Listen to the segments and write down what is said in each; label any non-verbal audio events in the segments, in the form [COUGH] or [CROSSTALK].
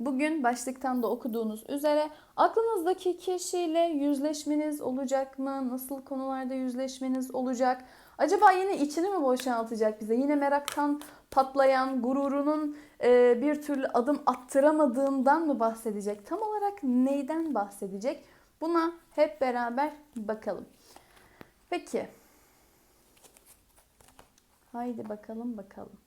Bugün başlıktan da okuduğunuz üzere aklınızdaki kişiyle yüzleşmeniz olacak mı? Nasıl konularda yüzleşmeniz olacak? Acaba yine içini mi boşaltacak bize? Yine meraktan patlayan, gururunun e, bir türlü adım attıramadığından mı bahsedecek? Tam olarak neyden bahsedecek? Buna hep beraber bakalım. Peki. Haydi bakalım bakalım.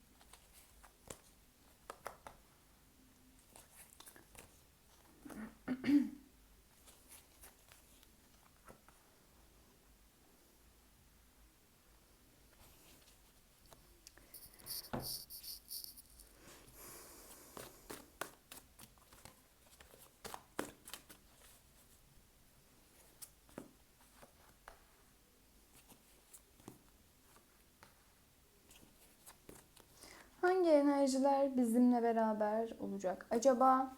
Hangi enerjiler bizimle beraber olacak acaba?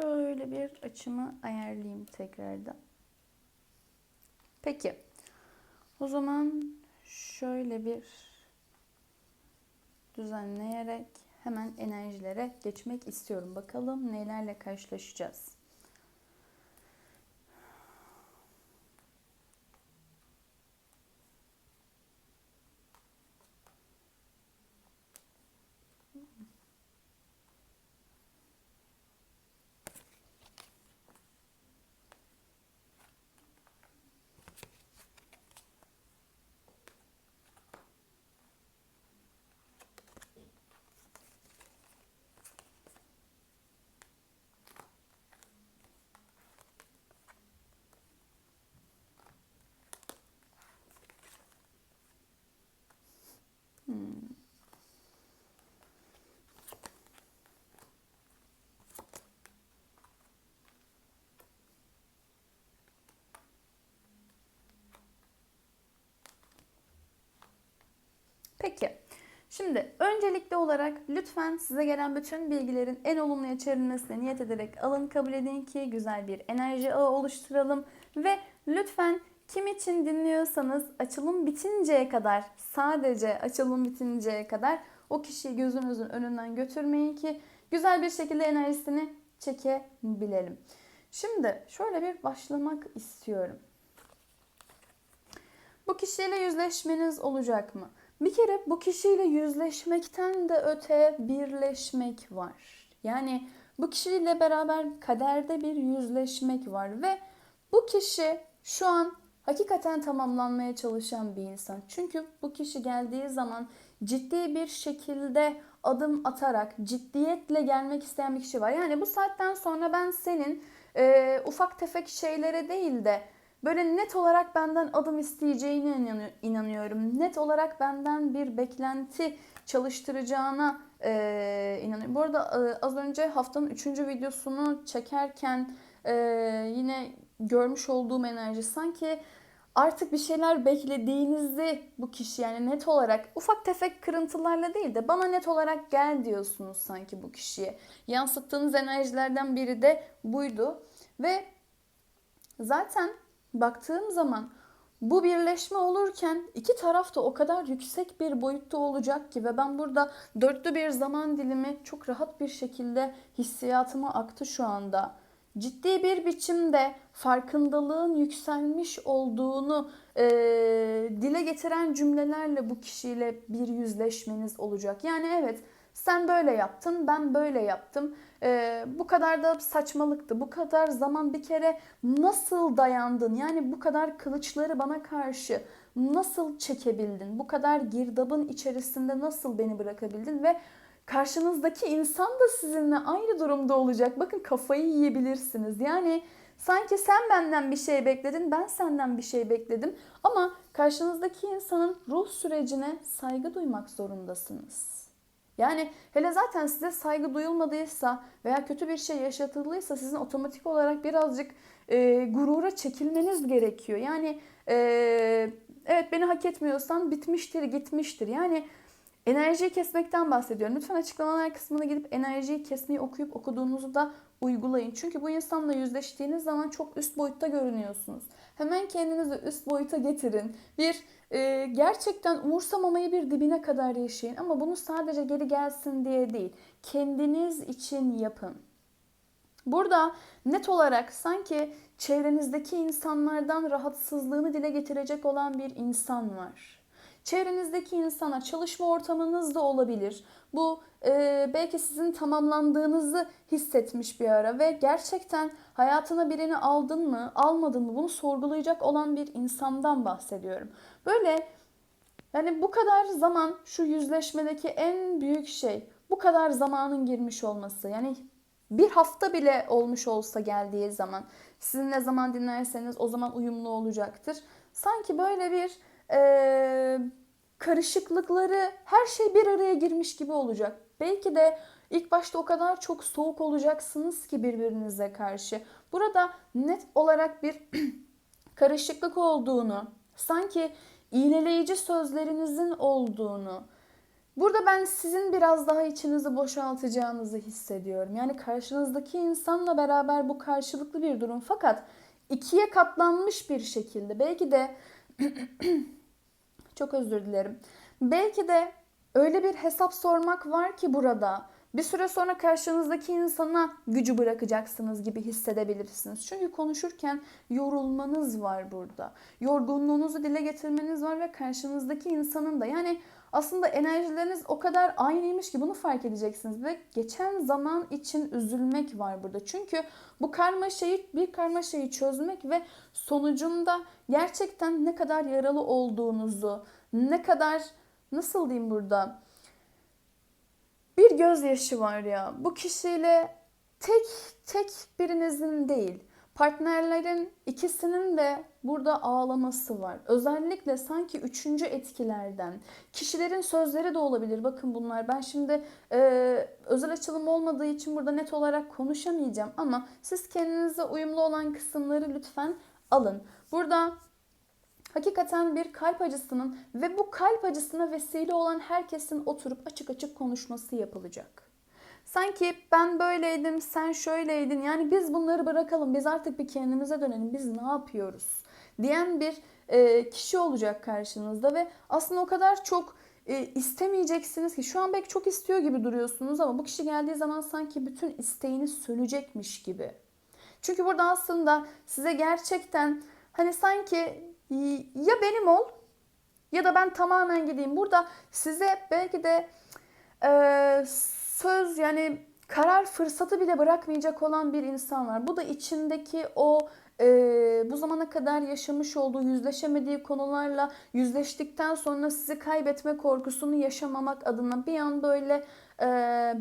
Şöyle bir açımı ayarlayayım tekrardan. Peki. O zaman şöyle bir düzenleyerek hemen enerjilere geçmek istiyorum. Bakalım nelerle karşılaşacağız. Peki. Şimdi öncelikli olarak lütfen size gelen bütün bilgilerin en olumluya çevrilmesine niyet ederek alın kabul edin ki güzel bir enerji ağı oluşturalım ve lütfen kim için dinliyorsanız açılım bitinceye kadar sadece açılım bitinceye kadar o kişiyi gözünüzün önünden götürmeyin ki güzel bir şekilde enerjisini çekebilelim. Şimdi şöyle bir başlamak istiyorum. Bu kişiyle yüzleşmeniz olacak mı? Bir kere bu kişiyle yüzleşmekten de öte birleşmek var. Yani bu kişiyle beraber kaderde bir yüzleşmek var ve bu kişi şu an hakikaten tamamlanmaya çalışan bir insan. Çünkü bu kişi geldiği zaman ciddi bir şekilde adım atarak ciddiyetle gelmek isteyen bir kişi var. Yani bu saatten sonra ben senin e, ufak tefek şeylere değil de böyle net olarak benden adım isteyeceğine inanıyorum. Net olarak benden bir beklenti çalıştıracağına e, inanıyorum. Bu arada e, az önce haftanın 3. videosunu çekerken e, yine görmüş olduğum enerji sanki artık bir şeyler beklediğinizi bu kişi yani net olarak ufak tefek kırıntılarla değil de bana net olarak gel diyorsunuz sanki bu kişiye. Yansıttığınız enerjilerden biri de buydu ve zaten baktığım zaman bu birleşme olurken iki taraf da o kadar yüksek bir boyutta olacak ki ve ben burada dörtlü bir zaman dilimi çok rahat bir şekilde hissiyatıma aktı şu anda. ciddi bir biçimde farkındalığın yükselmiş olduğunu e, dile getiren cümlelerle bu kişiyle bir yüzleşmeniz olacak. Yani evet sen böyle yaptın, ben böyle yaptım. E, bu kadar da saçmalıktı. Bu kadar zaman bir kere nasıl dayandın? Yani bu kadar kılıçları bana karşı nasıl çekebildin? Bu kadar girdabın içerisinde nasıl beni bırakabildin ve karşınızdaki insan da sizinle aynı durumda olacak. Bakın kafayı yiyebilirsiniz. Yani sanki sen benden bir şey bekledin, ben senden bir şey bekledim. Ama karşınızdaki insanın ruh sürecine saygı duymak zorundasınız. Yani hele zaten size saygı duyulmadıysa veya kötü bir şey yaşatıldıysa sizin otomatik olarak birazcık e, gurura çekilmeniz gerekiyor. Yani e, evet beni hak etmiyorsan bitmiştir, gitmiştir. Yani Enerjiyi kesmekten bahsediyorum. Lütfen açıklamalar kısmına gidip enerjiyi kesmeyi okuyup okuduğunuzu da uygulayın. Çünkü bu insanla yüzleştiğiniz zaman çok üst boyutta görünüyorsunuz. Hemen kendinizi üst boyuta getirin. Bir e, gerçekten umursamamayı bir dibine kadar yaşayın. Ama bunu sadece geri gelsin diye değil. Kendiniz için yapın. Burada net olarak sanki çevrenizdeki insanlardan rahatsızlığını dile getirecek olan bir insan var. Çevrenizdeki insana çalışma ortamınız da olabilir. Bu e, belki sizin tamamlandığınızı hissetmiş bir ara ve gerçekten hayatına birini aldın mı, almadın mı bunu sorgulayacak olan bir insandan bahsediyorum. Böyle yani bu kadar zaman şu yüzleşmedeki en büyük şey bu kadar zamanın girmiş olması. Yani bir hafta bile olmuş olsa geldiği zaman sizin ne zaman dinlerseniz o zaman uyumlu olacaktır. Sanki böyle bir e, karışıklıkları her şey bir araya girmiş gibi olacak. Belki de ilk başta o kadar çok soğuk olacaksınız ki birbirinize karşı. Burada net olarak bir [CLEARS THROAT] karışıklık olduğunu, sanki iğneleyici sözlerinizin olduğunu, Burada ben sizin biraz daha içinizi boşaltacağınızı hissediyorum. Yani karşınızdaki insanla beraber bu karşılıklı bir durum fakat ikiye katlanmış bir şekilde belki de [CLEARS THROAT] Çok özür dilerim. Belki de öyle bir hesap sormak var ki burada. Bir süre sonra karşınızdaki insana gücü bırakacaksınız gibi hissedebilirsiniz. Çünkü konuşurken yorulmanız var burada. Yorgunluğunuzu dile getirmeniz var ve karşınızdaki insanın da yani aslında enerjileriniz o kadar aynıymış ki bunu fark edeceksiniz ve geçen zaman için üzülmek var burada. Çünkü bu karmaşayı bir karmaşayı çözmek ve sonucunda gerçekten ne kadar yaralı olduğunuzu, ne kadar nasıl diyeyim burada bir gözyaşı var ya. Bu kişiyle tek tek birinizin değil Partnerlerin ikisinin de burada ağlaması var. Özellikle sanki üçüncü etkilerden. Kişilerin sözleri de olabilir. Bakın bunlar. Ben şimdi e, özel açılım olmadığı için burada net olarak konuşamayacağım. Ama siz kendinize uyumlu olan kısımları lütfen alın. Burada hakikaten bir kalp acısının ve bu kalp acısına vesile olan herkesin oturup açık açık konuşması yapılacak. Sanki ben böyleydim, sen şöyleydin. Yani biz bunları bırakalım. Biz artık bir kendimize dönelim. Biz ne yapıyoruz? diyen bir e, kişi olacak karşınızda ve aslında o kadar çok e, istemeyeceksiniz ki şu an belki çok istiyor gibi duruyorsunuz ama bu kişi geldiği zaman sanki bütün isteğini sönecekmiş gibi. Çünkü burada aslında size gerçekten hani sanki ya benim ol ya da ben tamamen gideyim. Burada size belki de e, söz yani karar fırsatı bile bırakmayacak olan bir insan var. Bu da içindeki o e, bu zamana kadar yaşamış olduğu yüzleşemediği konularla yüzleştikten sonra sizi kaybetme korkusunu yaşamamak adına bir an böyle e,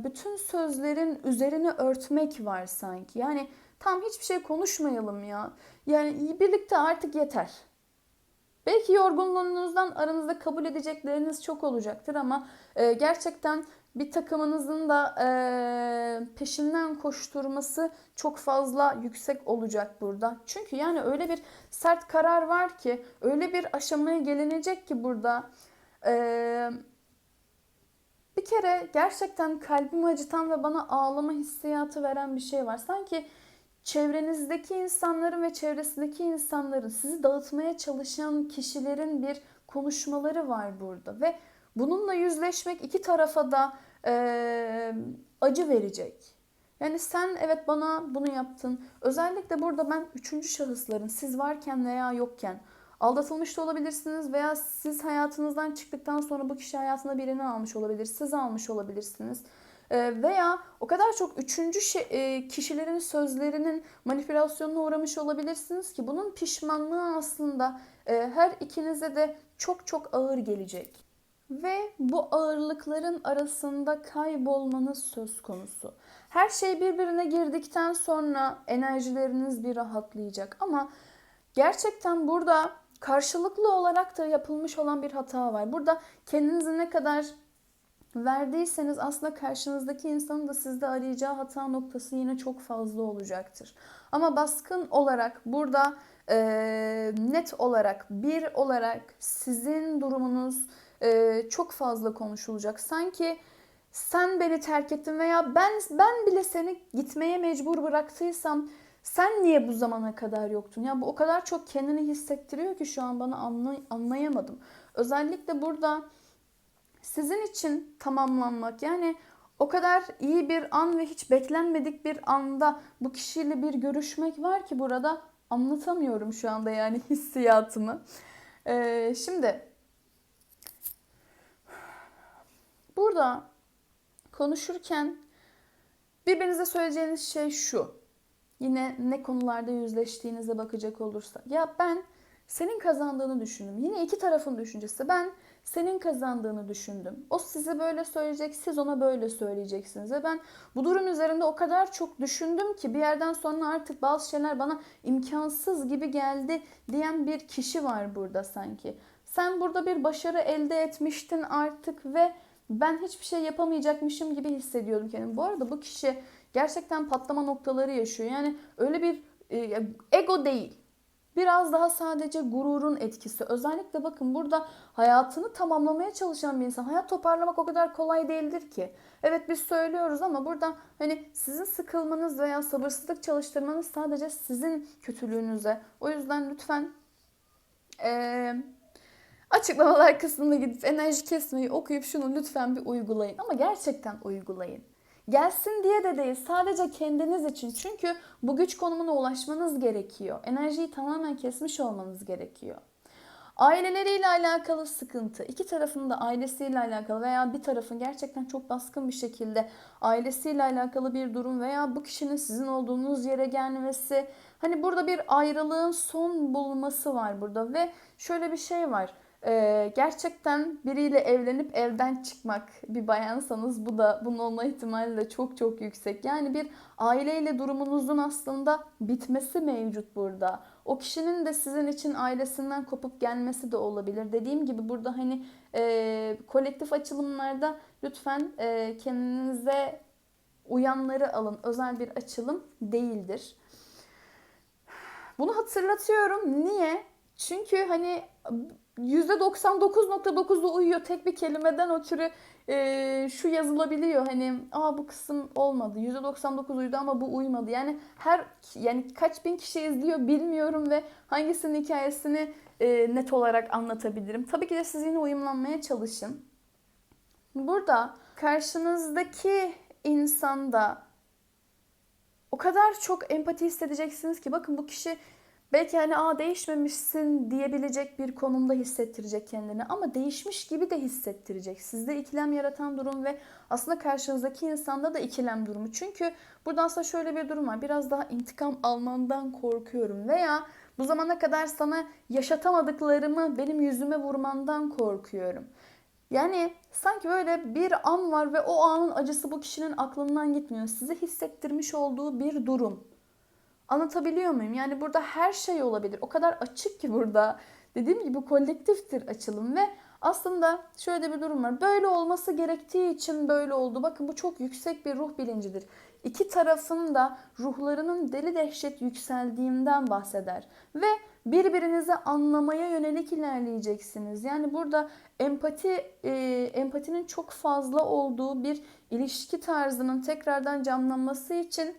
bütün sözlerin üzerine örtmek var sanki. Yani tam hiçbir şey konuşmayalım ya. Yani birlikte artık yeter. Belki yorgunluğunuzdan aranızda kabul edecekleriniz çok olacaktır ama e, gerçekten bir takımınızın da e, peşinden koşturması çok fazla yüksek olacak burada. Çünkü yani öyle bir sert karar var ki, öyle bir aşamaya gelinecek ki burada e, bir kere gerçekten kalbimi acıtan ve bana ağlama hissiyatı veren bir şey var. Sanki çevrenizdeki insanların ve çevresindeki insanların sizi dağıtmaya çalışan kişilerin bir konuşmaları var burada ve bununla yüzleşmek iki tarafa da e, acı verecek. Yani sen evet bana bunu yaptın. Özellikle burada ben üçüncü şahısların siz varken veya yokken aldatılmış da olabilirsiniz veya siz hayatınızdan çıktıktan sonra bu kişi hayatına birini almış olabilir. Siz almış olabilirsiniz. Ee, veya o kadar çok üçüncü şey, e, kişilerin sözlerinin manipülasyonuna uğramış olabilirsiniz ki bunun pişmanlığı aslında e, her ikinize de çok çok ağır gelecek. Ve bu ağırlıkların arasında kaybolmanız söz konusu. Her şey birbirine girdikten sonra enerjileriniz bir rahatlayacak ama gerçekten burada karşılıklı olarak da yapılmış olan bir hata var. Burada kendinizi ne kadar verdiyseniz aslında karşınızdaki insanın da sizde arayacağı hata noktası yine çok fazla olacaktır. Ama baskın olarak burada e, net olarak bir olarak sizin durumunuz e, çok fazla konuşulacak. Sanki sen beni terk ettin veya ben ben bile seni gitmeye mecbur bıraktıysam sen niye bu zamana kadar yoktun? Ya bu o kadar çok kendini hissettiriyor ki şu an bana anlay anlayamadım. Özellikle burada sizin için tamamlanmak yani o kadar iyi bir an ve hiç beklenmedik bir anda bu kişiyle bir görüşmek var ki burada anlatamıyorum şu anda yani [LAUGHS] hissiyatımı. Ee, şimdi burada konuşurken birbirinize söyleyeceğiniz şey şu. Yine ne konularda yüzleştiğinize bakacak olursa. Ya ben senin kazandığını düşündüm. Yine iki tarafın düşüncesi. Ben senin kazandığını düşündüm. O size böyle söyleyecek, siz ona böyle söyleyeceksiniz. Ve ben bu durum üzerinde o kadar çok düşündüm ki bir yerden sonra artık bazı şeyler bana imkansız gibi geldi diyen bir kişi var burada sanki. Sen burada bir başarı elde etmiştin artık ve ben hiçbir şey yapamayacakmışım gibi hissediyordum kendimi. Bu arada bu kişi gerçekten patlama noktaları yaşıyor. Yani öyle bir e, ego değil. Biraz daha sadece gururun etkisi. Özellikle bakın burada hayatını tamamlamaya çalışan bir insan. Hayat toparlamak o kadar kolay değildir ki. Evet biz söylüyoruz ama burada hani sizin sıkılmanız veya sabırsızlık çalıştırmanız sadece sizin kötülüğünüze. O yüzden lütfen ee, açıklamalar kısmına gidip enerji kesmeyi okuyup şunu lütfen bir uygulayın. Ama gerçekten uygulayın. Gelsin diye de değil sadece kendiniz için. Çünkü bu güç konumuna ulaşmanız gerekiyor. Enerjiyi tamamen kesmiş olmanız gerekiyor. Aileleriyle alakalı sıkıntı, iki tarafın da ailesiyle alakalı veya bir tarafın gerçekten çok baskın bir şekilde ailesiyle alakalı bir durum veya bu kişinin sizin olduğunuz yere gelmesi. Hani burada bir ayrılığın son bulması var burada ve şöyle bir şey var. Ee, gerçekten biriyle evlenip evden çıkmak bir bayansanız bu da bunun olma ihtimali de çok çok yüksek. Yani bir aileyle durumunuzun aslında bitmesi mevcut burada. O kişinin de sizin için ailesinden kopup gelmesi de olabilir. Dediğim gibi burada hani e, kolektif açılımlarda lütfen e, kendinize uyanları alın. Özel bir açılım değildir. Bunu hatırlatıyorum. Niye? Çünkü hani %99.9'u uyuyor. Tek bir kelimeden ötürü e, şu yazılabiliyor. Hani aa bu kısım olmadı. %99 uydu ama bu uymadı. Yani her yani kaç bin kişi izliyor bilmiyorum ve hangisinin hikayesini e, net olarak anlatabilirim. Tabii ki de siz yine uyumlanmaya çalışın. Burada karşınızdaki insanda o kadar çok empati hissedeceksiniz ki bakın bu kişi Belki hani aa değişmemişsin diyebilecek bir konumda hissettirecek kendini ama değişmiş gibi de hissettirecek. Sizde ikilem yaratan durum ve aslında karşınızdaki insanda da ikilem durumu. Çünkü burada aslında şöyle bir durum var. Biraz daha intikam almandan korkuyorum veya bu zamana kadar sana yaşatamadıklarımı benim yüzüme vurmandan korkuyorum. Yani sanki böyle bir an var ve o anın acısı bu kişinin aklından gitmiyor. Size hissettirmiş olduğu bir durum. Anlatabiliyor muyum? Yani burada her şey olabilir. O kadar açık ki burada. Dediğim gibi kolektiftir açılım ve aslında şöyle bir durum var. Böyle olması gerektiği için böyle oldu. Bakın bu çok yüksek bir ruh bilincidir. İki tarafın da ruhlarının deli dehşet yükseldiğinden bahseder. Ve birbirinizi anlamaya yönelik ilerleyeceksiniz. Yani burada empati e, empatinin çok fazla olduğu bir ilişki tarzının tekrardan canlanması için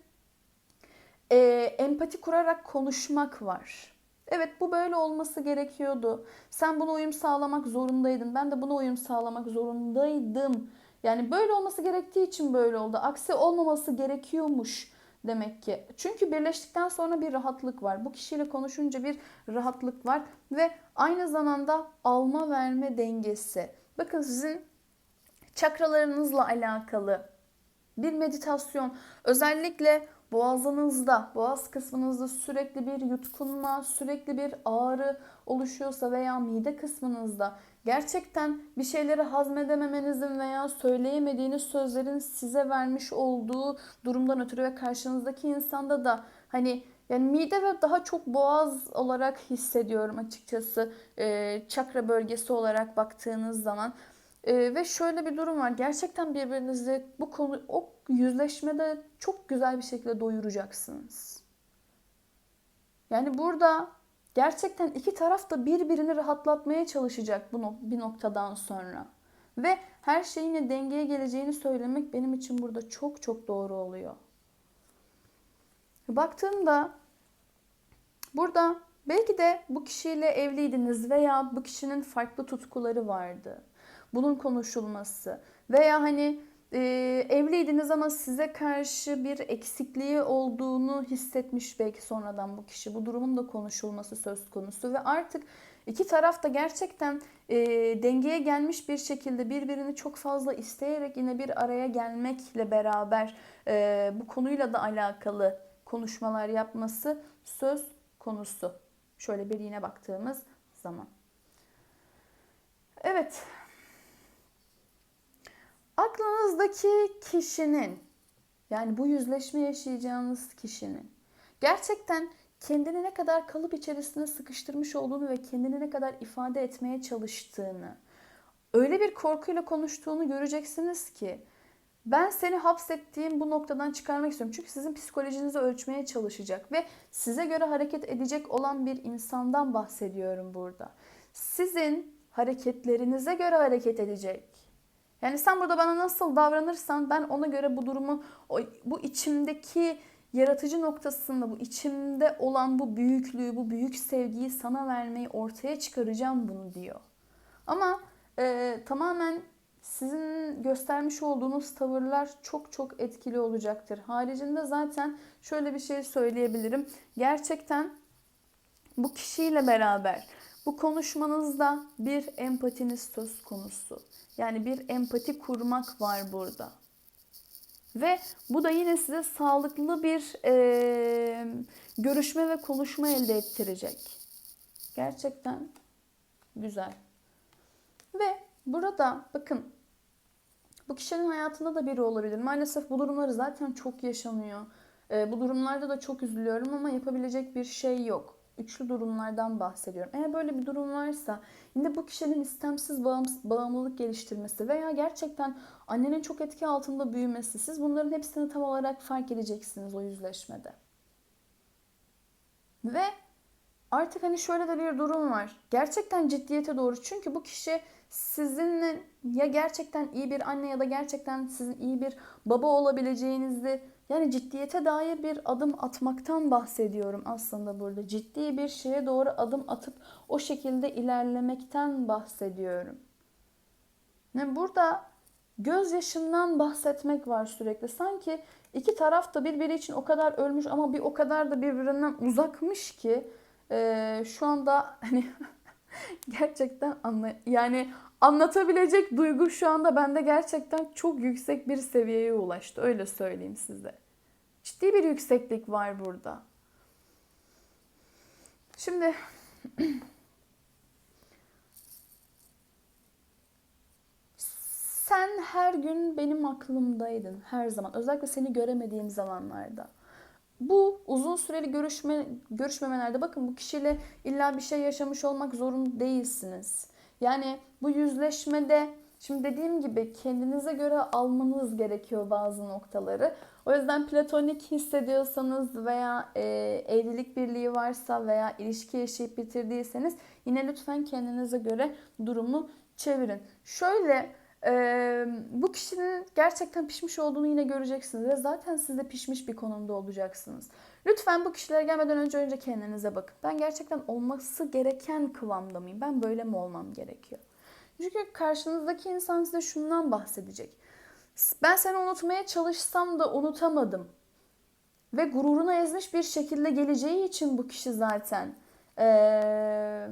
e, empati kurarak konuşmak var. Evet bu böyle olması gerekiyordu. Sen buna uyum sağlamak zorundaydın. Ben de buna uyum sağlamak zorundaydım Yani böyle olması gerektiği için böyle oldu. Aksi olmaması gerekiyormuş demek ki. Çünkü birleştikten sonra bir rahatlık var. Bu kişiyle konuşunca bir rahatlık var ve aynı zamanda alma verme dengesi. Bakın sizin çakralarınızla alakalı bir meditasyon özellikle boğazınızda, boğaz kısmınızda sürekli bir yutkunma, sürekli bir ağrı oluşuyorsa veya mide kısmınızda gerçekten bir şeyleri hazmedememenizin veya söyleyemediğiniz sözlerin size vermiş olduğu durumdan ötürü ve karşınızdaki insanda da hani yani mide ve daha çok boğaz olarak hissediyorum açıkçası e, çakra bölgesi olarak baktığınız zaman. E, ve şöyle bir durum var. Gerçekten birbirinizi bu konu o yüzleşmede çok güzel bir şekilde doyuracaksınız. Yani burada gerçekten iki taraf da birbirini rahatlatmaya çalışacak bu bir noktadan sonra. Ve her şeyin dengeye geleceğini söylemek benim için burada çok çok doğru oluyor. Baktığımda burada belki de bu kişiyle evliydiniz veya bu kişinin farklı tutkuları vardı. Bunun konuşulması veya hani e, evliydiniz ama size karşı bir eksikliği olduğunu hissetmiş belki sonradan bu kişi. Bu durumun da konuşulması söz konusu ve artık iki taraf da gerçekten e, dengeye gelmiş bir şekilde birbirini çok fazla isteyerek yine bir araya gelmekle beraber e, bu konuyla da alakalı konuşmalar yapması söz konusu. Şöyle bir yine baktığımız zaman. Evet, aklınızdaki kişinin yani bu yüzleşme yaşayacağınız kişinin gerçekten kendini ne kadar kalıp içerisine sıkıştırmış olduğunu ve kendini ne kadar ifade etmeye çalıştığını, öyle bir korkuyla konuştuğunu göreceksiniz ki ben seni hapsettiğim bu noktadan çıkarmak istiyorum. Çünkü sizin psikolojinizi ölçmeye çalışacak ve size göre hareket edecek olan bir insandan bahsediyorum burada. Sizin hareketlerinize göre hareket edecek yani sen burada bana nasıl davranırsan ben ona göre bu durumu bu içimdeki yaratıcı noktasında bu içimde olan bu büyüklüğü, bu büyük sevgiyi sana vermeyi ortaya çıkaracağım bunu diyor. Ama e, tamamen sizin göstermiş olduğunuz tavırlar çok çok etkili olacaktır. Haricinde zaten şöyle bir şey söyleyebilirim. Gerçekten bu kişiyle beraber bu konuşmanızda bir empatiniz söz konusu. Yani bir empati kurmak var burada. Ve bu da yine size sağlıklı bir e, görüşme ve konuşma elde ettirecek. Gerçekten güzel. Ve burada bakın bu kişinin hayatında da biri olabilir. Maalesef bu durumları zaten çok yaşanıyor. E, bu durumlarda da çok üzülüyorum ama yapabilecek bir şey yok üçlü durumlardan bahsediyorum. Eğer böyle bir durum varsa yine bu kişinin istemsiz bağımlılık geliştirmesi veya gerçekten annenin çok etki altında büyümesi siz bunların hepsini tam olarak fark edeceksiniz o yüzleşmede. Ve artık hani şöyle de bir durum var. Gerçekten ciddiyete doğru. Çünkü bu kişi sizinle ya gerçekten iyi bir anne ya da gerçekten sizin iyi bir baba olabileceğinizi yani ciddiyete dair bir adım atmaktan bahsediyorum aslında burada. Ciddi bir şeye doğru adım atıp o şekilde ilerlemekten bahsediyorum. Yani burada gözyaşından bahsetmek var sürekli. Sanki iki taraf da birbiri için o kadar ölmüş ama bir o kadar da birbirinden uzakmış ki e, şu anda hani [LAUGHS] [LAUGHS] gerçekten anla yani anlatabilecek duygu şu anda bende gerçekten çok yüksek bir seviyeye ulaştı. Öyle söyleyeyim size. Ciddi bir yükseklik var burada. Şimdi [CLEARS THROAT] sen her gün benim aklımdaydın her zaman. Özellikle seni göremediğim zamanlarda. Bu uzun süreli görüşme görüşmemelerde bakın bu kişiyle illa bir şey yaşamış olmak zorunda değilsiniz. Yani bu yüzleşmede şimdi dediğim gibi kendinize göre almanız gerekiyor bazı noktaları. O yüzden platonik hissediyorsanız veya e, evlilik birliği varsa veya ilişki yaşayıp bitirdiyseniz yine lütfen kendinize göre durumu çevirin. Şöyle ee, bu kişinin gerçekten pişmiş olduğunu yine göreceksiniz ve zaten siz de pişmiş bir konumda olacaksınız. Lütfen bu kişilere gelmeden önce önce kendinize bakın. Ben gerçekten olması gereken kıvamda mıyım? Ben böyle mi olmam gerekiyor? Çünkü karşınızdaki insan size şundan bahsedecek. Ben seni unutmaya çalışsam da unutamadım. Ve gururunu ezmiş bir şekilde geleceği için bu kişi zaten ee,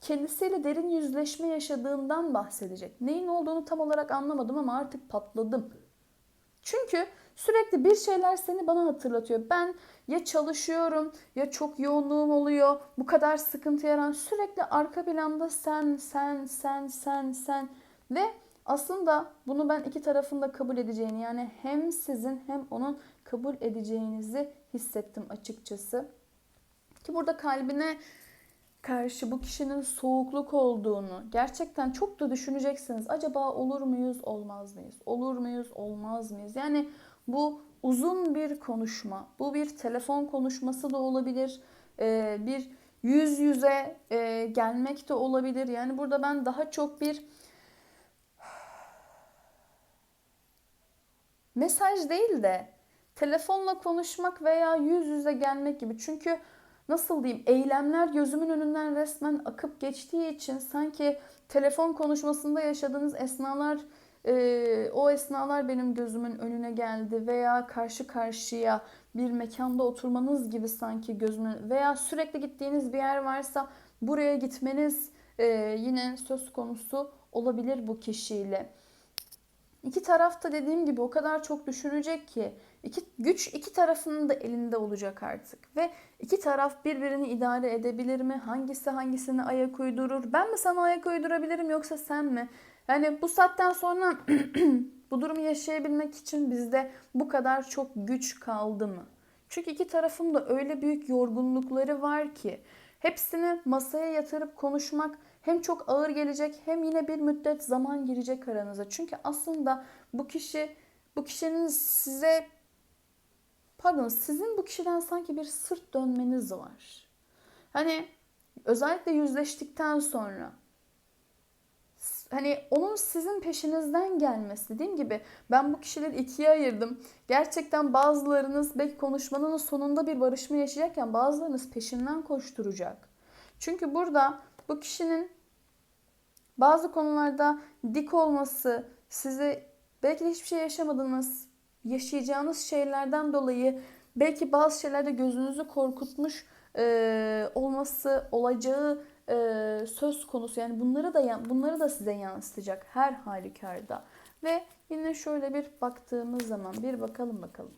kendisiyle derin yüzleşme yaşadığından bahsedecek. Neyin olduğunu tam olarak anlamadım ama artık patladım. Çünkü sürekli bir şeyler seni bana hatırlatıyor. Ben ya çalışıyorum ya çok yoğunluğum oluyor. Bu kadar sıkıntı yaran sürekli arka planda sen, sen, sen, sen, sen ve aslında bunu ben iki tarafında kabul edeceğini yani hem sizin hem onun kabul edeceğinizi hissettim açıkçası. Ki burada kalbine karşı bu kişinin soğukluk olduğunu gerçekten çok da düşüneceksiniz. Acaba olur muyuz, olmaz mıyız? Olur muyuz, olmaz mıyız? Yani bu uzun bir konuşma. Bu bir telefon konuşması da olabilir. Ee, bir yüz yüze e, gelmek de olabilir. Yani burada ben daha çok bir mesaj değil de telefonla konuşmak veya yüz yüze gelmek gibi. Çünkü nasıl diyeyim eylemler gözümün önünden resmen akıp geçtiği için sanki telefon konuşmasında yaşadığınız esnalar e, o esnalar benim gözümün önüne geldi veya karşı karşıya bir mekanda oturmanız gibi sanki gözümün veya sürekli gittiğiniz bir yer varsa buraya gitmeniz e, yine söz konusu olabilir bu kişiyle. İki tarafta dediğim gibi o kadar çok düşünecek ki iki, güç iki tarafının da elinde olacak artık. Ve iki taraf birbirini idare edebilir mi? Hangisi hangisini ayak uydurur? Ben mi sana ayak uydurabilirim yoksa sen mi? Yani bu saatten sonra [CLEARS THROAT] bu durumu yaşayabilmek için bizde bu kadar çok güç kaldı mı? Çünkü iki tarafın da öyle büyük yorgunlukları var ki hepsini masaya yatırıp konuşmak hem çok ağır gelecek hem yine bir müddet zaman girecek aranıza. Çünkü aslında bu kişi bu kişinin size pardon sizin bu kişiden sanki bir sırt dönmeniz var. Hani özellikle yüzleştikten sonra hani onun sizin peşinizden gelmesi dediğim gibi ben bu kişileri ikiye ayırdım. Gerçekten bazılarınız belki konuşmanın sonunda bir barışma yaşayacakken bazılarınız peşinden koşturacak. Çünkü burada bu kişinin bazı konularda dik olması, sizi belki de hiçbir şey yaşamadınız, yaşayacağınız şeylerden dolayı belki bazı şeylerde gözünüzü korkutmuş e, olması olacağı e, söz konusu. Yani bunları da bunları da size yansıtacak her halükarda. Ve yine şöyle bir baktığımız zaman bir bakalım bakalım.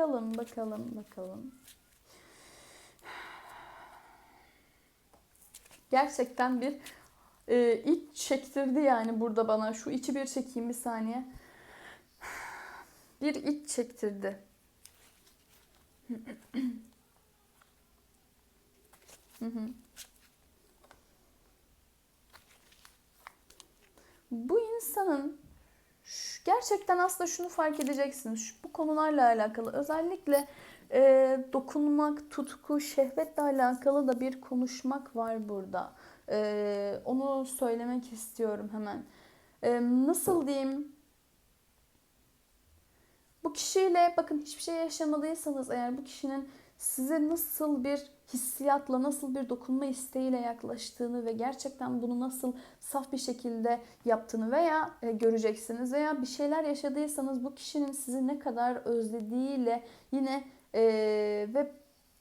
Bakalım, bakalım, bakalım. Gerçekten bir e, iç çektirdi yani burada bana. Şu içi bir çekeyim bir saniye. Bir iç çektirdi. Bu insanın gerçekten aslında şunu fark edeceksiniz. Şu, bu konularla alakalı özellikle e, dokunmak, tutku, şehvetle alakalı da bir konuşmak var burada. E, onu söylemek istiyorum hemen. E, nasıl diyeyim? Bu kişiyle bakın hiçbir şey yaşamadıysanız eğer bu kişinin size nasıl bir hissiyatla, nasıl bir dokunma isteğiyle yaklaştığını ve gerçekten bunu nasıl saf bir şekilde yaptığını veya e, göreceksiniz veya bir şeyler yaşadıysanız bu kişinin sizi ne kadar özlediğiyle yine e, ve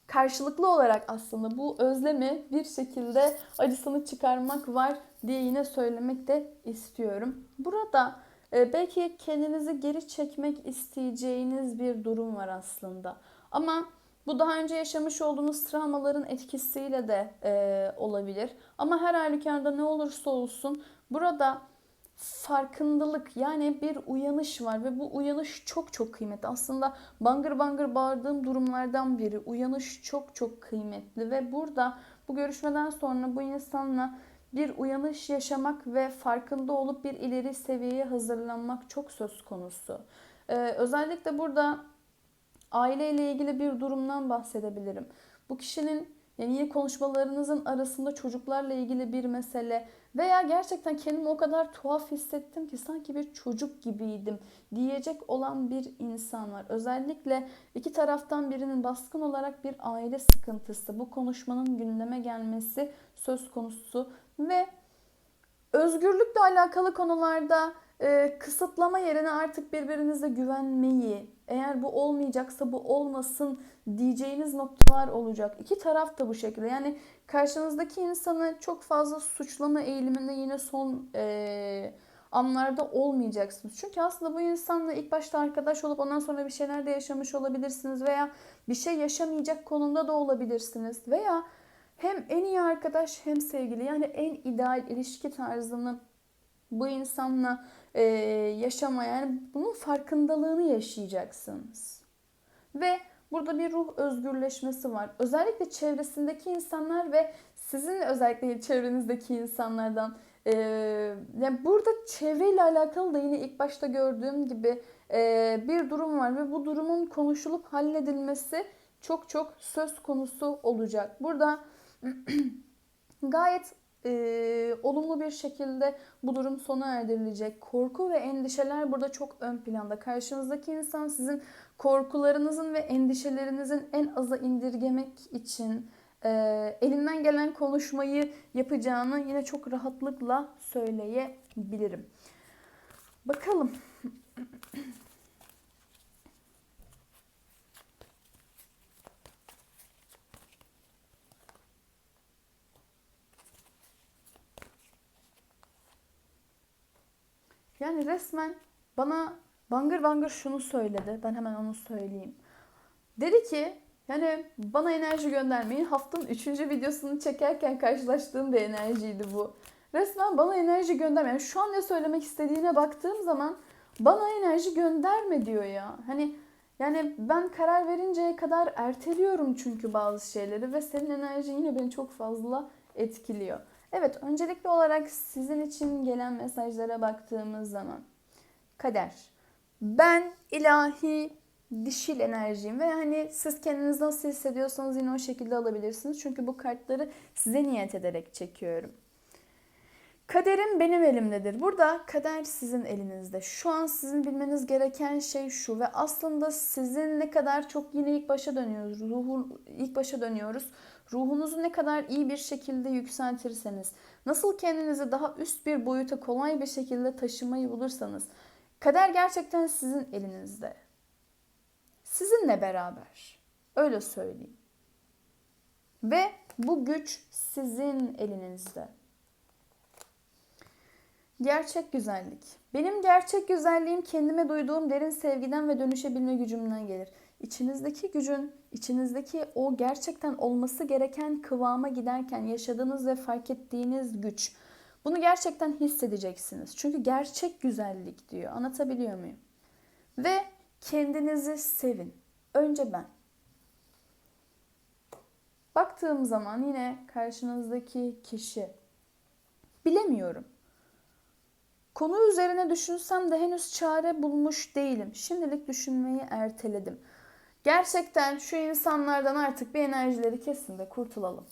karşılıklı olarak aslında bu özlemi bir şekilde acısını çıkarmak var diye yine söylemek de istiyorum. Burada e, belki kendinizi geri çekmek isteyeceğiniz bir durum var aslında. Ama bu daha önce yaşamış olduğunuz travmaların etkisiyle de e, olabilir. Ama her halükarda ne olursa olsun burada farkındalık yani bir uyanış var ve bu uyanış çok çok kıymetli. Aslında bangır bangır bağırdığım durumlardan biri. Uyanış çok çok kıymetli ve burada bu görüşmeden sonra bu insanla bir uyanış yaşamak ve farkında olup bir ileri seviyeye hazırlanmak çok söz konusu. Ee, özellikle burada aileyle ilgili bir durumdan bahsedebilirim. Bu kişinin yani yine konuşmalarınızın arasında çocuklarla ilgili bir mesele veya gerçekten kendimi o kadar tuhaf hissettim ki sanki bir çocuk gibiydim diyecek olan bir insan var. Özellikle iki taraftan birinin baskın olarak bir aile sıkıntısı, bu konuşmanın gündeme gelmesi söz konusu ve özgürlükle alakalı konularda e, kısıtlama yerine artık birbirinize güvenmeyi, eğer bu olmayacaksa bu olmasın diyeceğiniz noktalar olacak. İki taraf da bu şekilde. Yani karşınızdaki insanı çok fazla suçlama eğiliminde yine son e, anlarda olmayacaksınız. Çünkü aslında bu insanla ilk başta arkadaş olup ondan sonra bir şeyler de yaşamış olabilirsiniz veya bir şey yaşamayacak konumda da olabilirsiniz veya hem en iyi arkadaş hem sevgili yani en ideal ilişki tarzını bu insanla e, yaşamaya yani bunun farkındalığını yaşayacaksınız. Ve burada bir ruh özgürleşmesi var. Özellikle çevresindeki insanlar ve sizin özellikle [LAUGHS] çevrenizdeki insanlardan e, yani burada çevreyle alakalı da yine ilk başta gördüğüm gibi e, bir durum var ve bu durumun konuşulup halledilmesi çok çok söz konusu olacak. Burada [CLEARS THROAT] gayet e, olumlu bir şekilde bu durum sona erdirilecek. Korku ve endişeler burada çok ön planda. Karşınızdaki insan sizin korkularınızın ve endişelerinizin en aza indirgemek için e, elinden gelen konuşmayı yapacağını yine çok rahatlıkla söyleyebilirim. Bakalım. Yani resmen bana bangır bangır şunu söyledi. Ben hemen onu söyleyeyim. Dedi ki yani bana enerji göndermeyin. Haftanın 3. videosunu çekerken karşılaştığım bir enerjiydi bu. Resmen bana enerji gönderme. Yani şu an ne söylemek istediğine baktığım zaman bana enerji gönderme diyor ya. Hani yani ben karar verinceye kadar erteliyorum çünkü bazı şeyleri ve senin enerjin yine beni çok fazla etkiliyor. Evet, öncelikli olarak sizin için gelen mesajlara baktığımız zaman kader. Ben ilahi dişil enerjiyim ve hani siz kendinizi nasıl hissediyorsanız yine o şekilde alabilirsiniz. Çünkü bu kartları size niyet ederek çekiyorum. Kaderim benim elimdedir. Burada kader sizin elinizde. Şu an sizin bilmeniz gereken şey şu ve aslında sizin ne kadar çok yine ilk başa dönüyoruz. Ruhu ilk başa dönüyoruz. Ruhunuzu ne kadar iyi bir şekilde yükseltirseniz, nasıl kendinizi daha üst bir boyuta kolay bir şekilde taşımayı bulursanız, kader gerçekten sizin elinizde. Sizinle beraber. Öyle söyleyeyim. Ve bu güç sizin elinizde. Gerçek güzellik. Benim gerçek güzelliğim kendime duyduğum derin sevgiden ve dönüşebilme gücümden gelir. İçinizdeki gücün, içinizdeki o gerçekten olması gereken kıvama giderken yaşadığınız ve fark ettiğiniz güç. Bunu gerçekten hissedeceksiniz. Çünkü gerçek güzellik diyor. Anlatabiliyor muyum? Ve kendinizi sevin. Önce ben. Baktığım zaman yine karşınızdaki kişi bilemiyorum. Konu üzerine düşünsem de henüz çare bulmuş değilim. Şimdilik düşünmeyi erteledim. Gerçekten şu insanlardan artık bir enerjileri kesin de kurtulalım.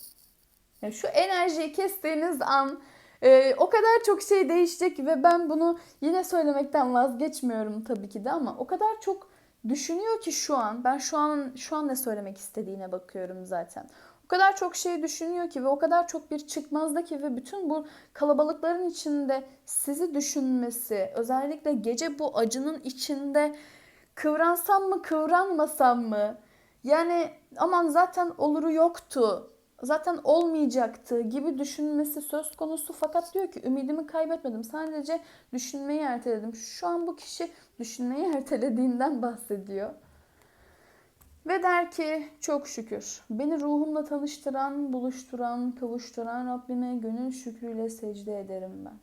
Yani şu enerjiyi kestiğiniz an e, o kadar çok şey değişecek ve ben bunu yine söylemekten vazgeçmiyorum tabii ki de ama o kadar çok düşünüyor ki şu an ben şu an şu an ne söylemek istediğine bakıyorum zaten. O kadar çok şey düşünüyor ki ve o kadar çok bir çıkmazdaki ve bütün bu kalabalıkların içinde sizi düşünmesi, özellikle gece bu acının içinde kıvransam mı kıvranmasam mı? Yani aman zaten oluru yoktu. Zaten olmayacaktı gibi düşünmesi söz konusu fakat diyor ki ümidimi kaybetmedim. Sadece düşünmeyi erteledim. Şu an bu kişi düşünmeyi ertelediğinden bahsediyor. Ve der ki çok şükür beni ruhumla tanıştıran, buluşturan, kavuşturan Rabbime gönül şükrüyle secde ederim ben.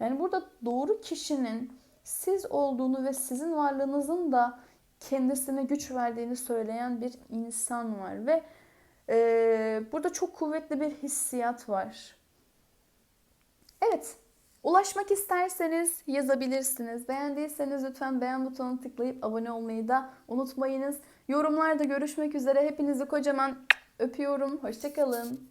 Yani burada doğru kişinin siz olduğunu ve sizin varlığınızın da kendisine güç verdiğini söyleyen bir insan var ve e, burada çok kuvvetli bir hissiyat var. Evet, ulaşmak isterseniz yazabilirsiniz. Beğendiyseniz lütfen beğen butonuna tıklayıp abone olmayı da unutmayınız. Yorumlarda görüşmek üzere. Hepinizi kocaman öpüyorum. Hoşçakalın.